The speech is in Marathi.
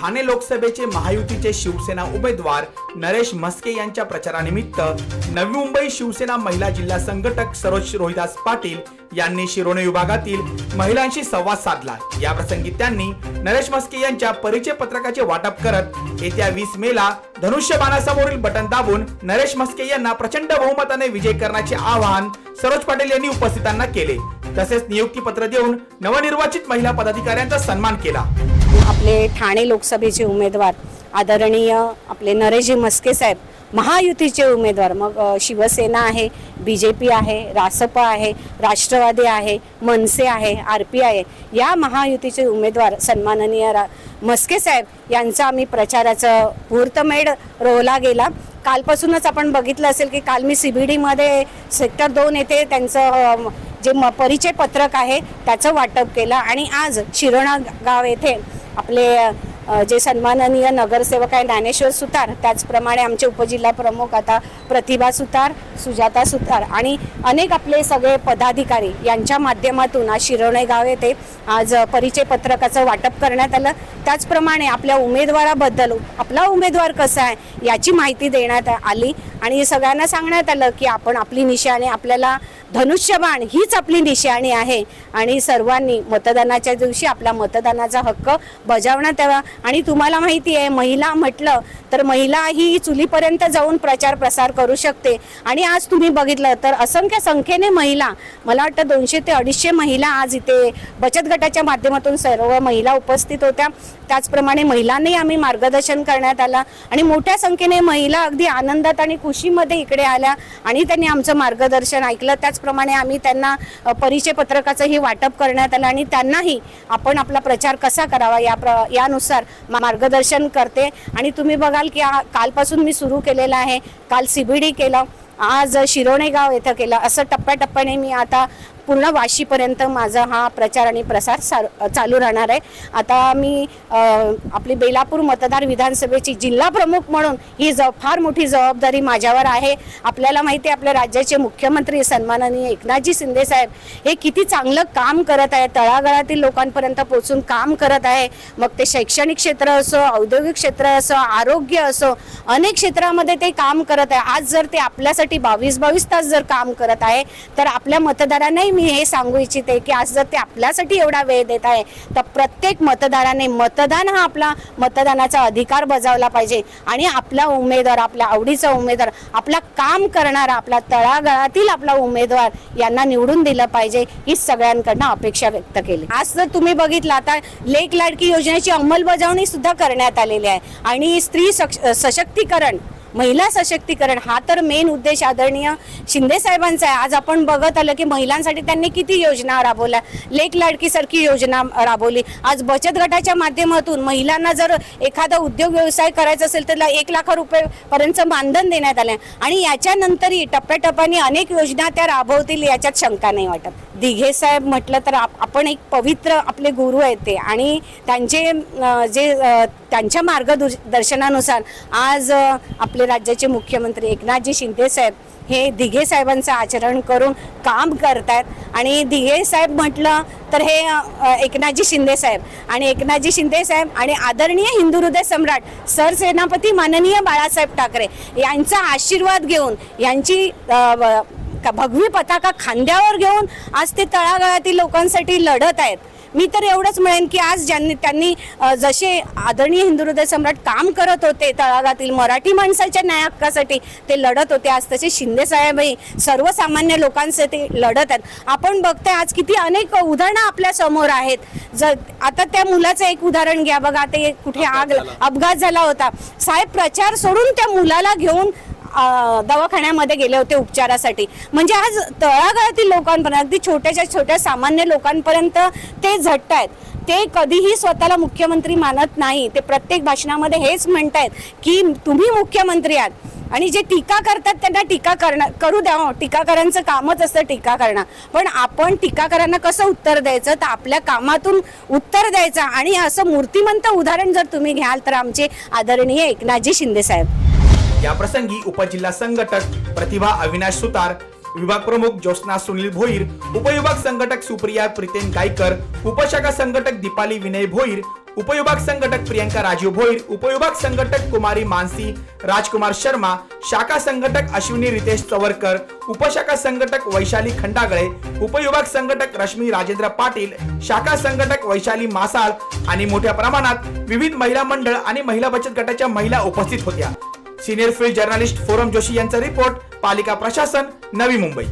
ठाणे लोकसभेचे महायुतीचे शिवसेना उमेदवार नरेश म्हस्के यांच्या प्रचारानिमित्त नवी मुंबई शिवसेना महिला जिल्हा संघटक सरोज रोहिदास पाटील यांनी शिरोणे विभागातील महिलांशी संवाद साधला. या प्रसंगी त्यांनी नरेश म्हस्के यांच्या परिचय पत्रकाचे वाटप करत येत्या वीस मेला धनुष्यबाणासमोरील बटन दाबून नरेश म्हस्के यांना प्रचंड बहुमताने विजय करण्याचे आवाहन सरोज पाटील यांनी उपस्थितांना केले. तसेच नियुक्ती पत्र देऊन नवनिर्वाचित महिला पदाधिकाऱ्यांचा सन्मान केला. आपले ठाणे लोकसभेचे उमेदवार आदरणीय आपले नरेशजी मस्के साहेब महायुतीचे उमेदवार. मग शिवसेना आहे बी जे पी आहे रासप आहे राष्ट्रवादी आहे मनसे आहे आर पी आहे. या महायुतीचे उमेदवार सन्माननीय रा म्हस्के साहेब यांचा आम्ही प्रचाराचं मुहूर्तमेढ रोवला गेला. कालपासूनच आपण बघितलं असेल की काल मी सी बी डीमध्ये सेक्टर दोन येथे त्यांचं जे म परिचय पत्रक आहे त्याचं वाटप केलं आणि आज शिरोणा गाव येथे आपले जे सन्माननीय नगरसेवक आहे ज्ञानेश्वर सुतार त्याचप्रमाणे आमचे उपजिल्हा प्रमुख आता प्रतिभा सुतार सुजाता सुतार आणि अनेक आपले सगळे पदाधिकारी यांच्या माध्यमातून आज शिरोणे गाव येथे आज परिचय पत्रकाचं वाटप करण्यात आलं. त्याचप्रमाणे आपल्या उमेदवाराबद्दल आपला उमेदवार कसा आहे याची माहिती देण्यात आली आणि सगळ्यांना सांगण्यात आलं की आपण आपली निशाणी आपल्याला धनुष्यबाण हीच आपली निशाणी आहे आणि सर्वांनी मतदानाच्या दिवशी आपला मतदानाचा हक्क बजावण्यात यावा. आणि तुम्हाला माहिती आहे महिला म्हटलं तर महिला ही चुलीपर्यंत जाऊन प्रचार प्रसार करू शकते. आणि आज तुम्ही बघितलं तर असंख्य संख्येने महिला मला वाटतं दोनशे ते अडीचशे महिला आज इथे बचत गटाच्या माध्यमातून सर्व महिला उपस्थित होत्या. त्याचप्रमाणे महिलांनाही आम्ही मार्गदर्शन करण्यात आलं आणि मोठ्या संख्येने महिला अगदी आनंदात आणि खुशीमध्ये इकडे आल्या आणि त्यांनी आमचं मार्गदर्शन ऐकलं. त्याचप्रमाणे आम्ही त्यांना परिचय पत्रकाचंही वाटप करण्यात आलं आणि त्यांनाही आपण आपला प्रचार कसा करावा या प्र यानुसार मार्गदर्शन करते. आणि तुम्ही बघाल की कालपासून मी सुरू केलेलं आहे. काल सी बी डी केलं. आज शिरोणे गाव येथं केलं. असं टप्प्याटप्प्याने मी आता पूर्ण वाशीपर्यंत माझा हा प्रचार आणि प्रसार सार- चालू राहणार आहे. आता मी आपली बेलापूर मतदार विधानसभेची जिल्हा प्रमुख म्हणून ही ज फार मोठी जबाबदारी माझ्यावर आहे. आपल्याला माहिती आहे आपल्या राज्याचे मुख्यमंत्री सन्माननीय एकनाथजी शिंदे साहेब हे किती चांगलं काम करत आहे तळागाळातील लोकांपर्यंत पोहोचून काम करत आहे. मग ते शैक्षणिक क्षेत्र असो औद्योगिक क्षेत्र असो आरोग्य असो अनेक क्षेत्रामध्ये ते काम करत आहे. आज जर ते आपल्यासाठी बावीस बावीस तास जर काम करत आहे तर आपल्या मतदारांनाही मी हे सांगू इच्छिते की आज जर ते आपल्यासाठी एवढा वेळ देत आहे तर प्रत्येक मतदाराने मतदान हा आपला मतदानाचा अधिकार बजावला पाहिजे. आणि आपला उमेदवार आपल्या आवडीचा उमेदवार आपला काम करणारा आपला तळागाळातील आपला उमेदवार यांना निवडून दिलं पाहिजे ही सगळ्यांकडनं अपेक्षा व्यक्त केली. आज जर तुम्ही बघितलं आता लेख लाडकी योजनेची अंमलबजावणी सुद्धा करण्यात आलेली आहे. आणि स्त्री सक्ष- सशक्तीकरण महिला सशक्तीकरण हा तर मेन उद्देश आदरणीय शिंदे साहेबांचा आहे. आज आपण बघत आलं की महिलांसाठी त्यांनी किती योजना राबवल्या. लेख लाडकीसारखी योजना राबवली. आज बचत गटाच्या माध्यमातून महिलांना जर एखादा उद्योग व्यवसाय करायचा असेल तर एक लाख रुपये पर्यंत मानधन देण्यात आले आणि याच्यानंतरही टप्प्याटप्प्याने अनेक योजना त्या राबवतील याच्यात शंका नाही वाटत. दिघे साहेब म्हटलं तर आप- आपण एक पवित्र आपले गुरु आहेत ते. आणि त्यांचे जे त्यांच्या मार्गदर्शनानुसार आज आपले आपले राज्याचे मुख्यमंत्री एकनाथजी शिंदे साहेब हे दिघे साहेबांचं आचरण करून काम करतायत. आणि दिघे साहेब म्हटलं तर हे एकनाथजी शिंदे साहेब. आणि एकनाथजी शिंदे साहेब आणि आदरणीय हिंदू हृदय सम्राट सरसेनापती माननीय बाळासाहेब ठाकरे यांचा आशीर्वाद घेऊन यांची भगवी पताका खांद्यावर घेऊन आज ते तळागाळातील लोकांसाठी लढत आहेत. मी तर एवढंच म्हणेन की आज ज्यांनी त्यांनी जसे आदरणीय हिंदू हृदय सम्राट काम करत होते तळागातील मराठी माणसाच्या न्याय हक्कासाठी ते लढत होते. आज तसे शिंदे साहेबही सर्वसामान्य लोकांसाठी लढत आहेत. आपण बघताय आज किती अनेक उदाहरणं आपल्यासमोर आहेत. जर आता त्या मुलाचं एक उदाहरण घ्या. बघा ते कुठे आग अपघात झाला होता. साहेब प्रचार सोडून त्या मुलाला घेऊन दवाखान्यामध्ये गेले होते उपचारासाठी. म्हणजे आज तळागाळातील लोकांपर्यंत अगदी छोट्याच्या छोट्या सामान्य लोकांपर्यंत ते झटत आहेत ते कधीही स्वतःला मुख्यमंत्री मानत नाही. ते प्रत्येक भाषणामध्ये हेच म्हणतायत की तुम्ही मुख्यमंत्री आहात. आणि जे टीका करतात त्यांना टीका करणार करू द्या हो. टीकाकारांचं कामच असतं टीका करणं. पण आपण टीकाकारांना कसं उत्तर द्यायचं? तर आपल्या कामातून उत्तर द्यायचं. आणि असं मूर्तिमंत उदाहरण जर तुम्ही घ्याल तर आमचे आदरणीय एकनाथजी शिंदे साहेब. या प्रसंगी उपजिल्हा संघटक प्रतिभा अविनाश सुतार विभाग प्रमुख ज्योत्ना सुनील भोईर उपविभाग संघटक सुप्रिया प्रितेन गायकर उपशाखा संघटक दीपाली विनय भोईर उपविभाग संघटक प्रियंका राजीव भोईर उपविभाग संघटक कुमारी मानसी राजकुमार शर्मा शाखा संघटक अश्विनी रितेश चवरकर उपशाखा संघटक वैशाली खंडागळे उपविभाग संघटक रश्मी राजेंद्र पाटील शाखा संघटक वैशाली मासाळ आणि मोठ्या प्रमाणात विविध महिला मंडळ आणि महिला बचत गटाच्या महिला उपस्थित होत्या. Senior field journalist Foram Joshi यांचा रिपोर्ट पालिका प्रशासन नवी मुंबई.